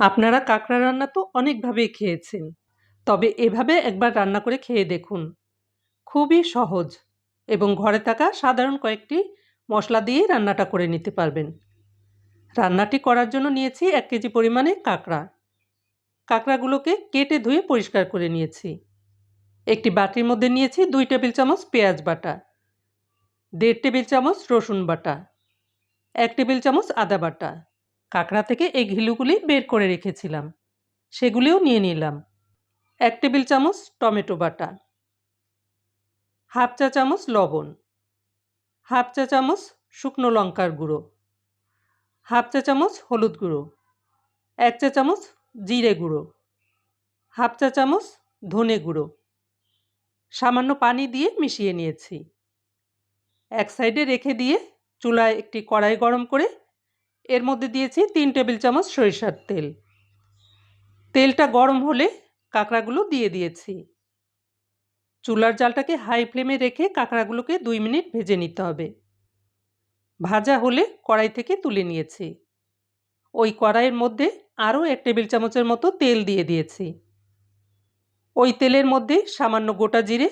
আপনারা কাঁকড়া রান্না তো অনেকভাবেই খেয়েছেন। তবে এভাবে একবার রান্না করে খেয়ে দেখুন। খুবই সহজ এবং ঘরে থাকা সাধারণ কয়েকটি মশলা দিয়েই রান্নাটা করে নিতে পারবেন। রান্নাটি করার জন্য নিয়েছি এক কেজি পরিমাণে কাঁকড়া। কাঁকড়াগুলোকে কেটে ধুয়ে পরিষ্কার করে নিয়েছি। একটি বাটির মধ্যে নিয়েছি দুই টেবিল চামচ পেঁয়াজ বাটা, দেড় টেবিল চামচ রসুন বাটা, এক টেবিল চামচ আদা বাটা। কাঁকড়া থেকে এই ঘিলুগুলি বের করে রেখেছিলাম। সেগুলিও নিয়ে নিলাম। এক টেবিল চামচ টমেটো বাটা হাফ চা চামচ লবণ। হাফ চা চামচ শুকনো লঙ্কার গুঁড়ো। হাফ চা চামচ হলুদ গুঁড়ো। এক চা চামচ জিরে গুঁড়ো। হাফ চা চামচ ধনে গুঁড়ো। সামান্য পানি দিয়ে মিশিয়ে নিয়েছি। এক সাইডে রেখে দিয়ে চুলায় একটি কড়াই গরম করে এর মধ্যে দিয়েছি তিন টেবিল চামচ সরিষার তেল। তেলটা গরম হলে কাঁকড়াগুলো দিয়ে দিয়েছি। চুলার জালটাকে হাই ফ্লেমে রেখে কাঁকড়াগুলোকে দুই মিনিট ভেজে নিতে হবে। ভাজা হলে কড়াই থেকে তুলে নিয়েছি। ওই কড়াইয়ের মধ্যে আরও এক টেবিল চামচের মতো তেল দিয়ে দিয়েছি। ওই তেলের মধ্যে সামান্য গোটা জিরে,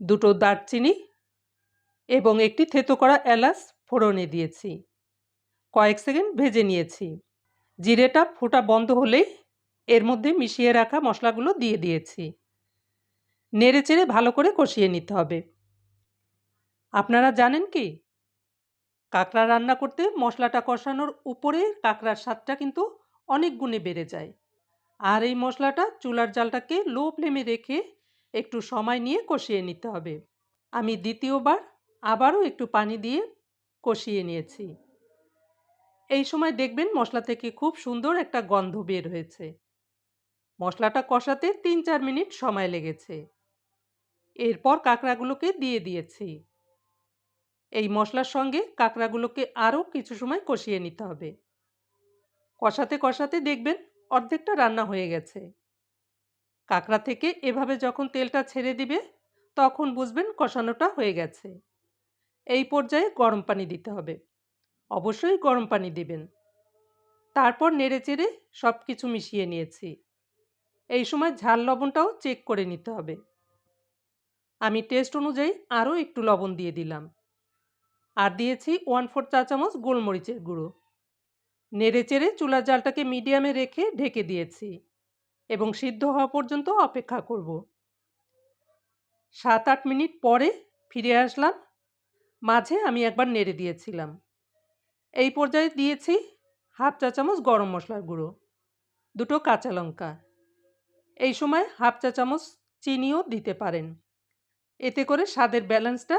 দুটো দারচিনি এবং একটি থেতো করা এলাচ ফোড়নে দিয়েছি। কয়েক সেকেন্ড ভেজে নিয়েছি। জিরেটা ফোটা বন্ধ হলেই এর মধ্যে মিশিয়ে রাখা মশলাগুলো দিয়ে দিয়েছি। নেড়ে চেড়ে ভালো করে কষিয়ে নিতে হবে। আপনারা জানেন কি? কাঁকড়া রান্না করতে মশলাটা কষানোর উপরে কাঁকড়ার স্বাদটা কিন্তু অনেক গুণে বেড়ে যায়। আর এই মশলাটা চুলার জালটাকে লো ফ্লেমে রেখে একটু সময় নিয়ে কষিয়ে নিতে হবে। আমি দ্বিতীয়বার আবারও একটু পানি দিয়ে কষিয়ে নিয়েছি। এই সময় দেখবেন মশলা থেকে খুব সুন্দর একটা গন্ধ বের হয়েছে। মশলাটা কষাতে তিন চার মিনিট সময় লেগেছে। এরপর কাঁকড়াগুলোকে দিয়ে দিয়েছি। এই মশলার সঙ্গে কাঁকড়াগুলোকে আরও কিছু সময় কষিয়ে নিতে হবে। কষাতে কষাতে দেখবেন অর্ধেকটা রান্না হয়ে গেছে। কাঁকড়া থেকে এভাবে যখন তেলটা ছেড়ে দিবে, তখন বুঝবেন কষানোটা হয়ে গেছে। এই পর্যায়ে গরম পানি দিতে হবে। অবশ্যই গরম পানি দেবেন। তারপর নেড়ে চেড়ে সব কিছু মিশিয়ে নিয়েছি। এই সময় ঝাল লবণটাও চেক করে নিতে হবে। আমি টেস্ট অনুযায়ী আরও একটু লবণ দিয়ে দিলাম। আর দিয়েছি ওয়ান ফোর চা চামচ গোলমরিচের গুঁড়ো। নেড়ে চেড়ে চুলার জালটাকে মিডিয়ামে রেখে ঢেকে দিয়েছি এবং সিদ্ধ হওয়া পর্যন্ত অপেক্ষা করব। সাত আট মিনিট পরে ফিরে আসলাম। মাঝে আমি একবার নেড়ে দিয়েছিলাম। এই পর্যায়ে দিয়েছি হাফ চা চামচ গরম মশলার গুঁড়ো, দুটো কাঁচা লঙ্কা। এই সময় হাফ চা চামচ চিনিও দিতে পারেন। এতে করে স্বাদের ব্যালেন্সটা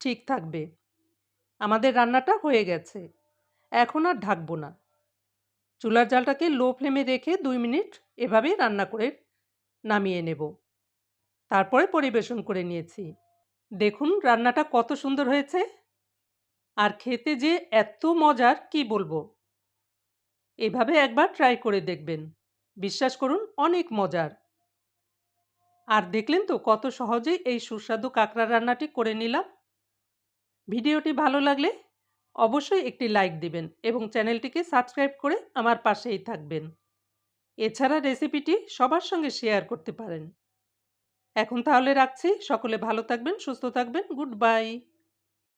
ঠিক থাকবে। আমাদের রান্নাটা হয়ে গেছে। এখন আর ঢাকবো না। চুলার জালটাকে লো ফ্লেমে রেখে দুই মিনিট এভাবেই রান্না করে নামিয়ে নেব। তারপরে পরিবেশন করে নিয়েছি। দেখুন রান্নাটা কত সুন্দর হয়েছে। আর খেতে যে এত মজার কি বলব? এভাবে একবার ট্রাই করে দেখবেন। বিশ্বাস করুন, অনেক মজার। আর দেখলেন তো কত সহজেই এই সুস্বাদু কাঁকড়া রান্নাটি করে নিলাম। ভিডিওটি ভালো লাগলে অবশ্যই একটি লাইক দিবেন এবং চ্যানেলটিকে সাবস্ক্রাইব করে আমার পাশেই থাকবেন। এছাড়া রেসিপিটি সবার সঙ্গে শেয়ার করতে পারেন। এখন তাহলে রাখছি। সকলে ভালো থাকবেন, সুস্থ থাকবেন। Good bye